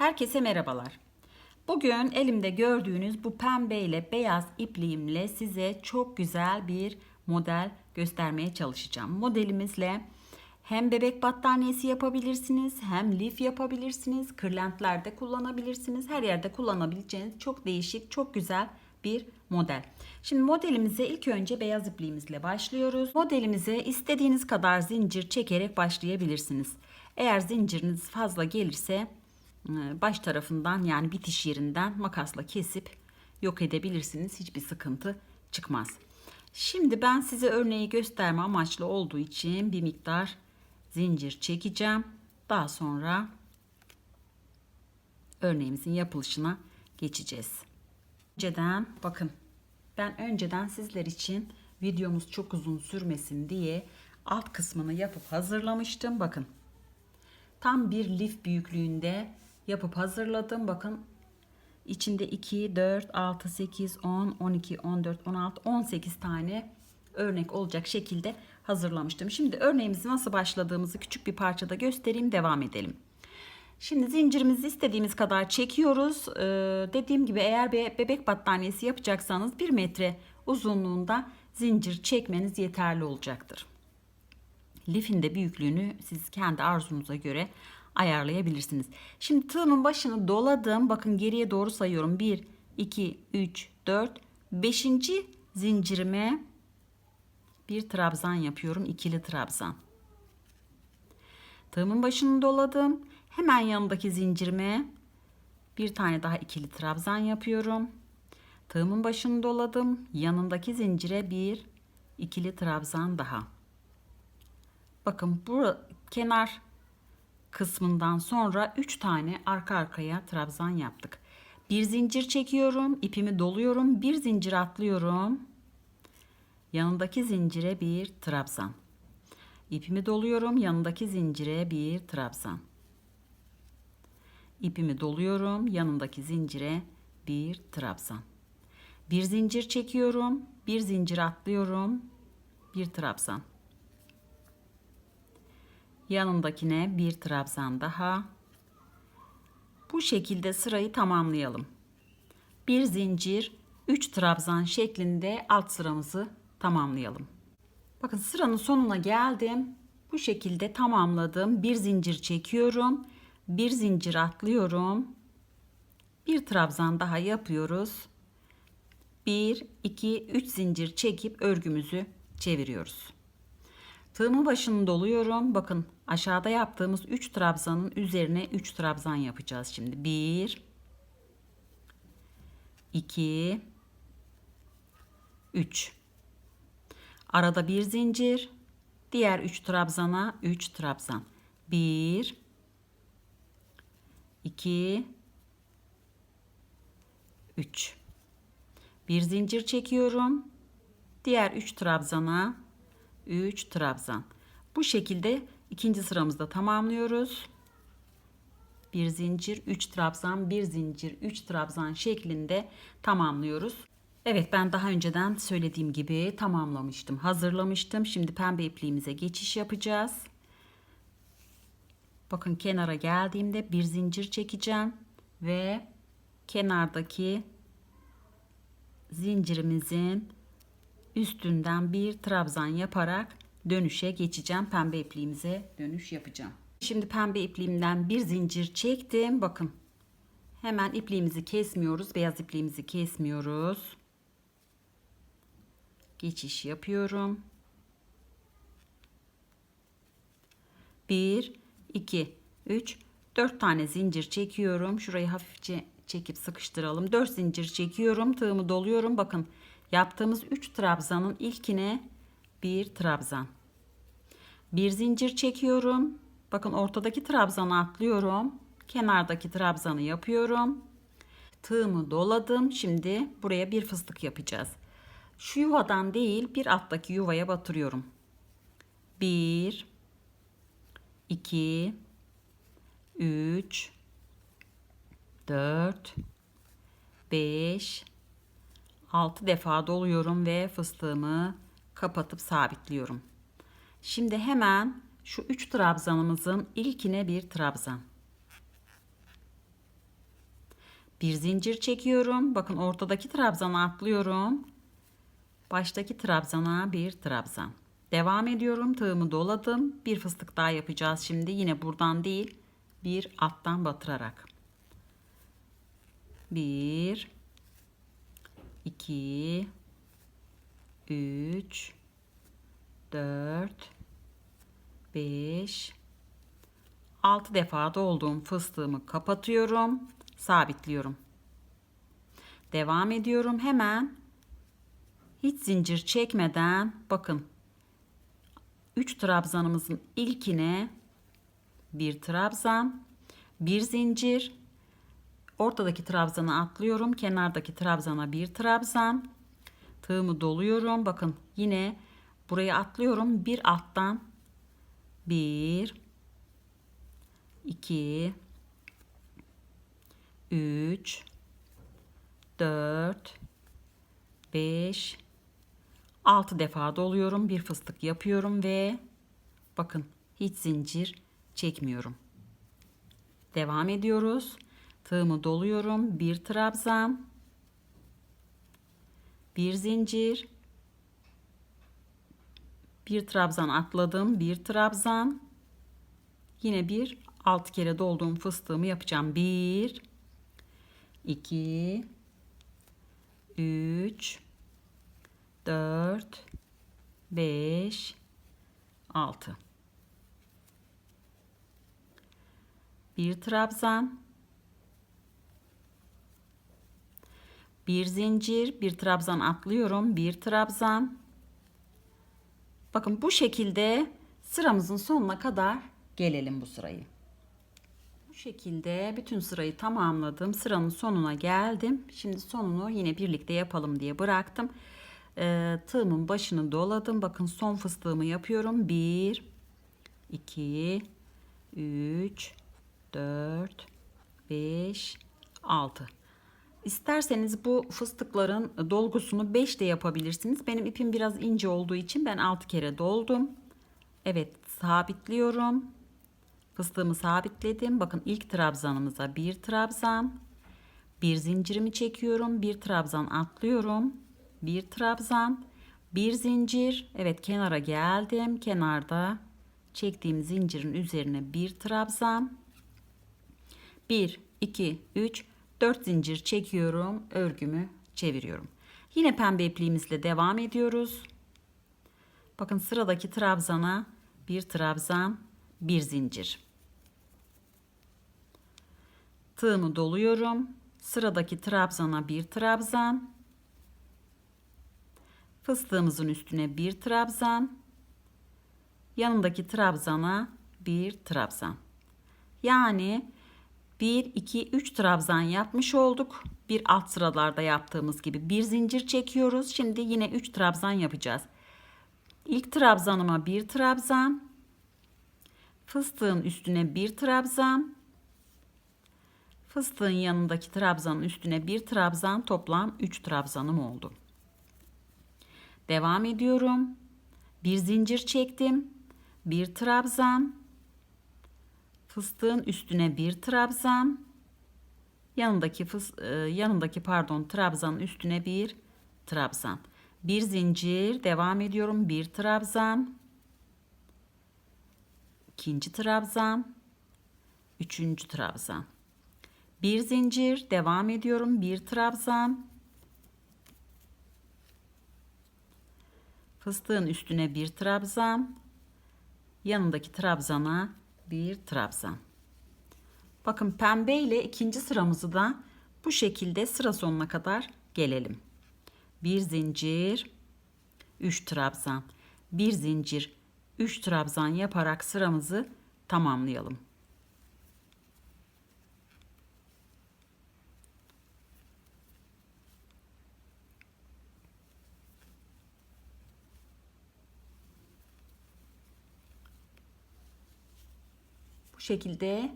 Herkese merhabalar. Bugün elimde gördüğünüz bu pembe ile beyaz ipliğimle size çok güzel bir model göstermeye çalışacağım. Modelimizle hem bebek battaniyesi yapabilirsiniz, hem lif yapabilirsiniz, kırlentlerde kullanabilirsiniz. Her yerde kullanabileceğiniz çok değişik, çok güzel bir model. Şimdi modelimize ilk önce beyaz ipliğimizle başlıyoruz. Modelimize istediğiniz kadar zincir çekerek başlayabilirsiniz. Eğer zinciriniz fazla gelirse baş tarafından yani bitiş yerinden makasla kesip yok edebilirsiniz. Hiçbir sıkıntı çıkmaz. Şimdi ben size örneği gösterme amaçlı olduğu için bir miktar zincir çekeceğim. Daha sonra örneğimizin yapılışına geçeceğiz. Önceden bakın ben önceden sizler için videomuz çok uzun sürmesin diye alt kısmını yapıp hazırlamıştım. Bakın tam bir lif büyüklüğünde yapıp hazırladım. Bakın içinde 2, 4, 6, 8, 10, 12, 14, 16, 18 tane örnek olacak şekilde hazırlamıştım. Şimdi örneğimizi nasıl başladığımızı küçük bir parçada göstereyim devam edelim. Şimdi zincirimizi istediğimiz kadar çekiyoruz. Ee, dediğim gibi eğer bir bebek battaniyesi yapacaksanız 1 metre uzunluğunda zincir çekmeniz yeterli olacaktır. Lifin de büyüklüğünü siz kendi arzunuza göre ayarlayabilirsiniz. Şimdi tığımın başını doladım. Bakın geriye doğru sayıyorum. 1, 2, 3, 4, 5. zincirime bir trabzan yapıyorum. ikili trabzan. Tığımın başını doladım. Hemen yanındaki zincirime bir tane daha ikili trabzan yapıyorum. Tığımın başını doladım. Yanındaki zincire bir ikili trabzan daha. Bakın bu kenar kısmından sonra 3 tane arka arkaya trabzan yaptık. Bir zincir çekiyorum, ipimi doluyorum, bir zincir atlıyorum. Yanındaki zincire bir trabzan. İpimi doluyorum, yanındaki zincire bir trabzan. İpimi doluyorum, yanındaki zincire bir trabzan. Bir zincir çekiyorum, bir zincir atlıyorum, bir trabzan. Yanındakine bir trabzan daha. Bu şekilde sırayı tamamlayalım. Bir zincir, 3 trabzan şeklinde alt sıramızı tamamlayalım. Bakın sıranın sonuna geldim. Bu şekilde tamamladım. Bir zincir çekiyorum. Bir zincir atlıyorum. Bir trabzan daha yapıyoruz. 1 2 3 zincir çekip örgümüzü çeviriyoruz. Tığımın başını doluyorum. Bakın aşağıda yaptığımız 3 trabzanın üzerine 3 trabzan yapacağız şimdi. 1 2 3 Arada bir zincir. Diğer 3 trabzana 3 trabzan. 1 2 3 Bir zincir çekiyorum. Diğer 3 trabzana 3 trabzan. Bu şekilde ikinci sıramızda tamamlıyoruz. Bir zincir, 3 trabzan, bir zincir, 3 trabzan şeklinde tamamlıyoruz. Evet ben daha önceden söylediğim gibi tamamlamıştım, hazırlamıştım. Şimdi pembe ipliğimize geçiş yapacağız. Bakın kenara geldiğimde bir zincir çekeceğim ve kenardaki zincirimizin üstünden bir trabzan yaparak dönüşe geçeceğim. Pembe ipliğimize dönüş yapacağım. Şimdi pembe ipliğimden bir zincir çektim. Bakın hemen ipliğimizi kesmiyoruz. Beyaz ipliğimizi kesmiyoruz. Geçiş yapıyorum. 1, 2, 3, 4 tane zincir çekiyorum. Şurayı hafifçe çekip sıkıştıralım. 4 zincir çekiyorum. Tığımı doluyorum. Bakın Yaptığımız 3 trabzanın ilkine bir trabzan. Bir zincir çekiyorum. Bakın ortadaki trabzanı atlıyorum. Kenardaki trabzanı yapıyorum. Tığımı doladım. Şimdi buraya bir fıstık yapacağız. Şu yuvadan değil bir alttaki yuvaya batırıyorum. 1 2 3 4 5 6 defa doluyorum ve fıstığımı kapatıp sabitliyorum. Şimdi hemen şu 3 trabzanımızın ilkine bir trabzan. Bir zincir çekiyorum. Bakın ortadaki trabzana atlıyorum. Baştaki trabzana bir trabzan. Devam ediyorum. Tığımı doladım. Bir fıstık daha yapacağız şimdi. Yine buradan değil. Bir alttan batırarak. Bir. İki, Üç. Dört. Beş. Altı defa dolduğum fıstığımı kapatıyorum. Sabitliyorum. Devam ediyorum. Hemen hiç zincir çekmeden bakın 3 trabzanımızın ilkine bir trabzan, bir zincir, ortadaki trabzana atlıyorum, kenardaki trabzana bir trabzan, tığımı doluyorum. Bakın yine buraya atlıyorum. Bir alttan bir, iki, üç, dört, beş, 6 defa doluyorum. Bir fıstık yapıyorum ve bakın hiç zincir çekmiyorum. Devam ediyoruz. Tığımı doluyorum. Bir trabzan. Bir zincir. Bir trabzan atladım. Bir trabzan. Yine bir 6 kere dolduğum fıstığımı yapacağım. 1 2 3 4 5 6 bir trabzan bir zincir bir trabzan atlıyorum bir trabzan. Bakın bu şekilde sıramızın sonuna kadar gelelim bu sırayı. Bu şekilde bütün sırayı tamamladım. Sıranın sonuna geldim. Şimdi sonunu yine birlikte yapalım diye bıraktım. E, tığımın başını doladım. Bakın son fıstığımı yapıyorum. 1 2 3 4 5 6 İsterseniz bu fıstıkların dolgusunu 5 de yapabilirsiniz. Benim ipim biraz ince olduğu için ben 6 kere doldum. Evet sabitliyorum. Fıstığımı sabitledim. Bakın ilk trabzanımıza bir trabzan. Bir zincirimi çekiyorum. Bir trabzan atlıyorum bir trabzan, bir zincir. Evet kenara geldim. Kenarda çektiğim zincirin üzerine bir trabzan. 1 2 3 4 zincir çekiyorum. Örgümü çeviriyorum. Yine pembe ipliğimizle devam ediyoruz. Bakın sıradaki trabzana bir trabzan, bir zincir. Tığımı doluyorum. Sıradaki trabzana bir trabzan, Fıstığımızın üstüne bir trabzan. Yanındaki trabzana bir trabzan. Yani 1, 2, 3 trabzan yapmış olduk. Bir alt sıralarda yaptığımız gibi bir zincir çekiyoruz. Şimdi yine 3 trabzan yapacağız. İlk trabzanıma bir trabzan. Fıstığın üstüne bir trabzan. Fıstığın yanındaki trabzanın üstüne bir trabzan toplam 3 trabzanım oldu. Devam ediyorum. Bir zincir çektim. Bir trabzan. Fıstığın üstüne bir trabzan. Yanındaki fıs, e, yanındaki pardon trabzanın üstüne bir trabzan. Bir zincir devam ediyorum. Bir trabzan. ikinci trabzan. Üçüncü trabzan. Bir zincir devam ediyorum. Bir trabzan. Fıstığın üstüne bir trabzan. Yanındaki trabzana bir trabzan. Bakın pembe ile ikinci sıramızı da bu şekilde sıra sonuna kadar gelelim. Bir zincir, 3 trabzan, bir zincir, 3 trabzan yaparak sıramızı tamamlayalım. Şekilde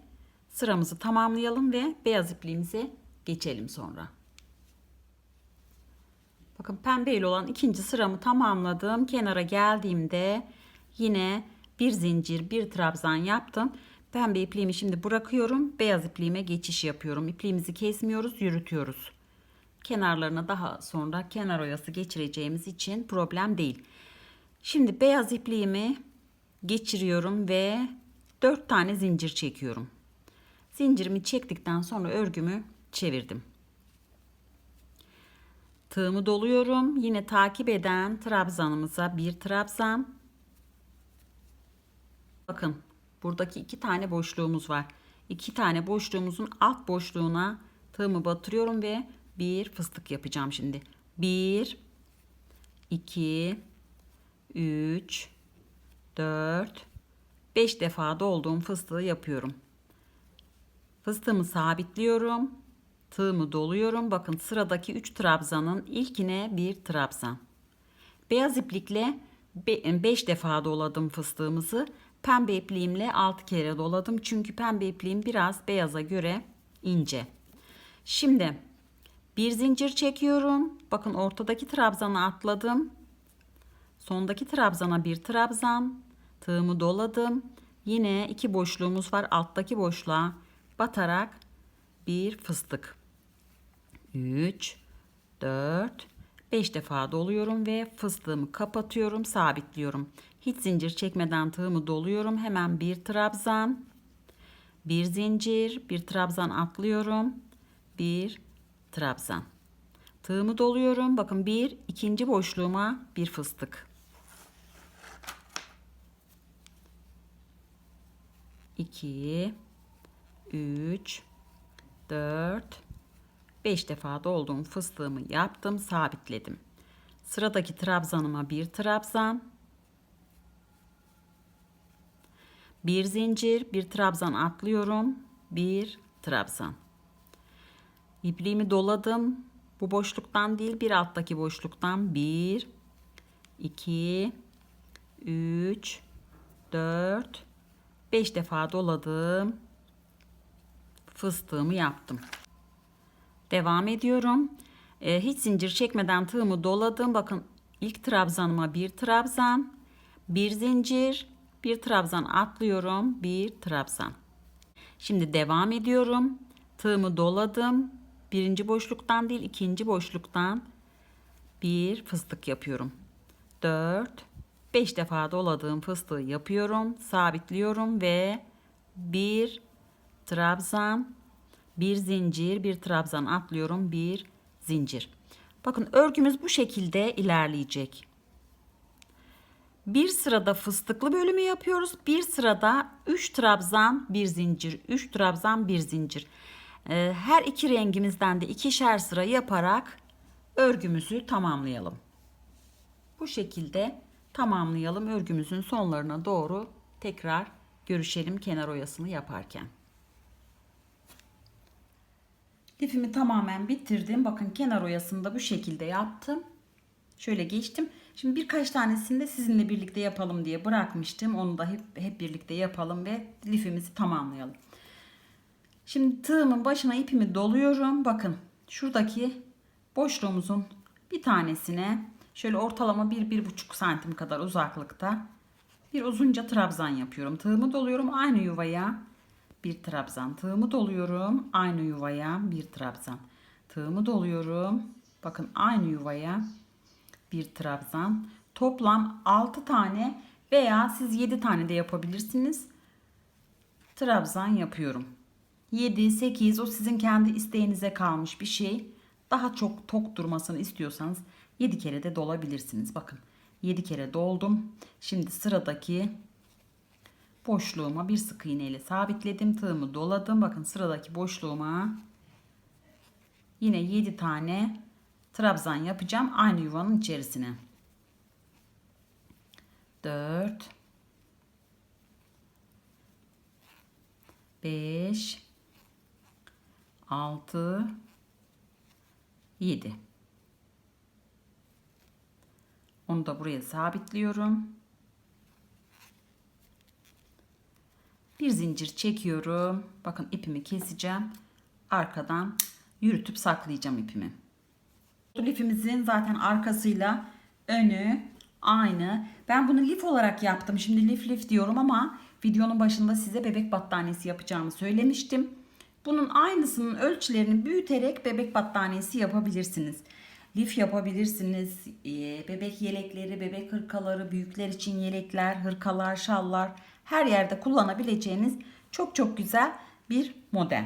sıramızı tamamlayalım ve beyaz ipliğimize geçelim sonra. Bakın pembe ile olan ikinci sıramı tamamladım. Kenara geldiğimde yine bir zincir, bir trabzan yaptım. Pembe ipliğimi şimdi bırakıyorum. Beyaz ipliğime geçiş yapıyorum. İpliğimizi kesmiyoruz, yürütüyoruz. Kenarlarına daha sonra kenar oyası geçireceğimiz için problem değil. Şimdi beyaz ipliğimi geçiriyorum ve 4 tane zincir çekiyorum. Zincirimi çektikten sonra örgümü çevirdim. Tığımı doluyorum. Yine takip eden trabzanımıza bir trabzan. Bakın buradaki iki tane boşluğumuz var. İki tane boşluğumuzun alt boşluğuna tığımı batırıyorum ve bir fıstık yapacağım şimdi. Bir, iki, üç, dört, beş defa dolduğum fıstığı yapıyorum. Fıstığımı sabitliyorum. Tığımı doluyorum. Bakın sıradaki 3 trabzanın ilkine bir trabzan. Beyaz iplikle 5 defa doladım fıstığımızı. Pembe ipliğimle 6 kere doladım. Çünkü pembe ipliğim biraz beyaza göre ince. Şimdi bir zincir çekiyorum. Bakın ortadaki trabzanı atladım. Sondaki trabzana bir trabzan. Tığımı doladım. Yine iki boşluğumuz var. Alttaki boşluğa batarak bir fıstık. 3 4 5 defa doluyorum ve fıstığımı kapatıyorum, sabitliyorum. Hiç zincir çekmeden tığımı doluyorum. Hemen bir trabzan, bir zincir, bir trabzan atlıyorum. Bir trabzan. Tığımı doluyorum. Bakın bir, ikinci boşluğuma bir fıstık. 2 3 4 5 defa dolduğum fıstığımı yaptım, sabitledim. Sıradaki trabzanıma bir trabzan, bir zincir, bir trabzan atlıyorum, bir trabzan. İpliğimi doladım. Bu boşluktan değil, bir alttaki boşluktan 1 2 3 4 5 defa doladım. Fıstığımı yaptım. Devam ediyorum. Ee, hiç zincir çekmeden tığımı doladım. Bakın ilk trabzanıma bir trabzan, bir zincir, bir trabzan atlıyorum, bir trabzan. Şimdi devam ediyorum. Tığımı doladım. Birinci boşluktan değil, ikinci boşluktan bir fıstık yapıyorum. 4 5 defa doladığım fıstığı yapıyorum, sabitliyorum ve bir trabzan bir zincir, bir trabzan atlıyorum, bir zincir. Bakın örgümüz bu şekilde ilerleyecek. Bir sırada fıstıklı bölümü yapıyoruz. Bir sırada 3 trabzan, bir zincir, 3 trabzan, bir zincir. Ee, her iki rengimizden de ikişer sıra yaparak örgümüzü tamamlayalım. Bu şekilde tamamlayalım. Örgümüzün sonlarına doğru tekrar görüşelim kenar oyasını yaparken. Lifimi tamamen bitirdim. Bakın kenar oyasını da bu şekilde yaptım. Şöyle geçtim. Şimdi birkaç tanesini de sizinle birlikte yapalım diye bırakmıştım. Onu da hep, hep birlikte yapalım ve lifimizi tamamlayalım. Şimdi tığımın başına ipimi doluyorum. Bakın şuradaki boşluğumuzun bir tanesine şöyle ortalama 1-1,5 santim kadar uzaklıkta bir uzunca trabzan yapıyorum. Tığımı doluyorum aynı yuvaya bir trabzan. Tığımı doluyorum aynı yuvaya bir trabzan. Tığımı doluyorum bakın aynı yuvaya bir trabzan. Toplam 6 tane veya siz 7 tane de yapabilirsiniz. Trabzan yapıyorum. 7 8 o sizin kendi isteğinize kalmış bir şey daha çok tok durmasını istiyorsanız 7 kere de dolabilirsiniz bakın 7 kere doldum şimdi sıradaki boşluğuma bir sık iğne ile sabitledim. Tığımı doladım. Bakın sıradaki boşluğuma yine 7 tane trabzan yapacağım aynı yuvanın içerisine. 4 5 6 7 Onu da buraya sabitliyorum. Bir zincir çekiyorum. Bakın ipimi keseceğim. Arkadan yürütüp saklayacağım ipimi. Lifimizin zaten arkasıyla önü aynı. Ben bunu lif olarak yaptım. Şimdi lif lif diyorum ama Videonun başında size bebek battaniyesi yapacağımı söylemiştim. Bunun aynısının ölçülerini büyüterek bebek battaniyesi yapabilirsiniz. Lif yapabilirsiniz. Ee, Bebek yelekleri, bebek hırkaları, büyükler için yelekler, hırkalar, şallar her yerde kullanabileceğiniz çok çok güzel bir model.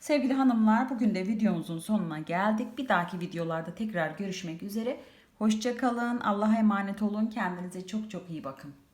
Sevgili hanımlar bugün de videomuzun sonuna geldik. Bir dahaki videolarda tekrar görüşmek üzere. Hoşçakalın. Allah'a emanet olun. Kendinize çok çok iyi bakın.